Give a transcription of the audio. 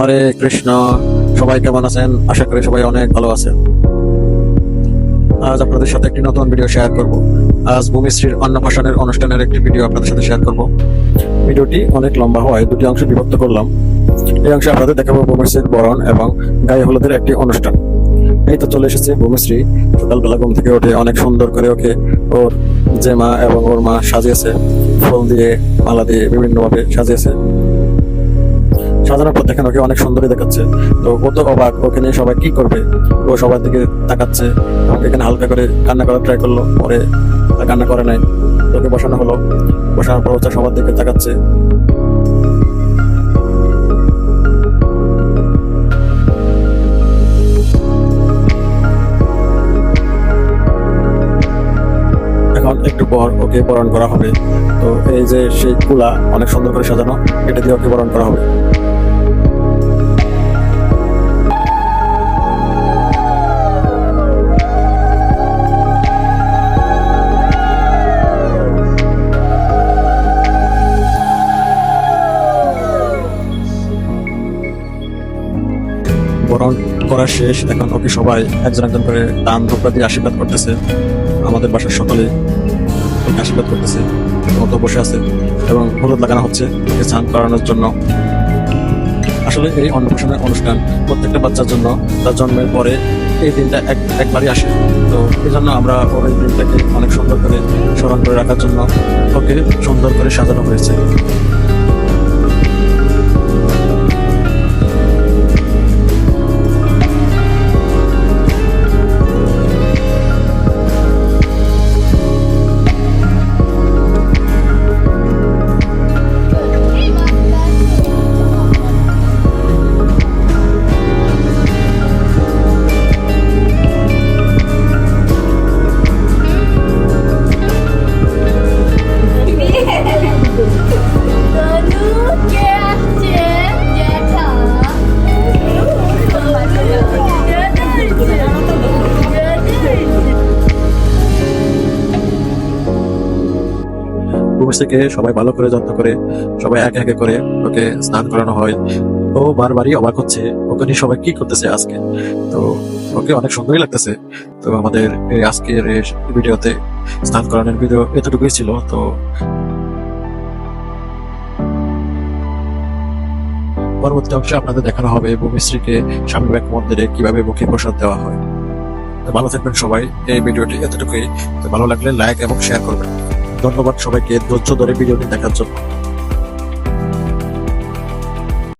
হরে কৃষ্ণ, সবাই কেমন আছেন? আশা করি সবাই অনেক ভালো আছেন। আজ আপনাদের সাথে একটি নতুন ভিডিও শেয়ার করব। আজ ভূমিশ্রীর অন্নপ্রাশনের অনুষ্ঠানের একটি ভিডিও আপনাদের সাথে শেয়ার করব। ভিডিওটি অনেক লম্বা হওয়ায় দুটি অংশ বিভক্ত করলাম। এই অংশে আপনাদের দেখাবো ভূমিশ্রীর বরণ এবং গায়ে হলুদের একটি অনুষ্ঠান। এই তো চলে এসেছে ভূমিশ্রী। সকালবেলা ঘুম থেকে উঠে অনেক সুন্দর করে ওকে ওর যে মা এবং ওর মা সাজিয়েছে। ফুল দিয়ে, মালা দিয়ে বিভিন্নভাবে সাজিয়েছে। সাজানোর পর দেখেন ওকে অনেক সুন্দরই দেখাচ্ছে। তো ও তো অবাক, ওকে নিয়ে সবাই কি করবে? ও সবার দিকে তাকাচ্ছে এবং এখানে হালকা করে কান্না করার ট্রাই করল, পরে কান্না করে নাই। ওকে বসানো হলো। বসানোর পর হচ্ছে সবার দিকে তাকাচ্ছে। এখন একটু পর ওকে বরণ করা হবে। তো এই যে সেই কুলা, অনেক সুন্দর করে সাজানো, এটা দিয়ে ওকে বরণ করা হবে। বরণ করা শেষ। এখন ওকে সবাই একজন একজন করে দান ধোপা দিয়ে আশীর্বাদ করতেছে। আমাদের বাসার সকলে ওকে আশীর্বাদ করতেছে। ও তো বসে আছে এবং হলুদ লাগানো হচ্ছে ওকে স্নান করানোর জন্য। আসলে এই অন্নপ্রাশনের অনুষ্ঠান প্রত্যেকটা বাচ্চার জন্য, তার জন্মের পরে এই দিনটা এক একবারই আসে। তো এই জন্য আমরা ওর এই দিনটাকে অনেক সুন্দর করে স্মরণ করে রাখার জন্য ওকে সুন্দর করে সাজানো হয়েছে। ভূমিষ্ঠিকে সবাই ভালো করে যত্ন করে, সবাই একে একে করে ওকে স্নান করানো হয়। ও বারবারই অবাক হচ্ছে, ওকে নিয়ে সবাই কি করতেছে আজকে? তো ওকে অনেক সুন্দরই লাগতেছে। তো আমাদের এই আজকের ভিডিওতে স্নান করানোর ভিডিও এতটুকুই ছিল, তো পরবর্তী অংশে আপনাদের দেখানো হবে ভূমিশ্রীকে স্বামী বিবেক মন্দিরে কীভাবে মুখে প্রসাদ দেওয়া হয়। তো ভালো থাকবেন সবাই, এই ভিডিওটি এতটুকুই। ভালো লাগলে লাইক এবং শেয়ার করবেন। ধন্যবাদ সবাইকে ধৈর্য ধরে ভিডিওটি দেখার জন্য।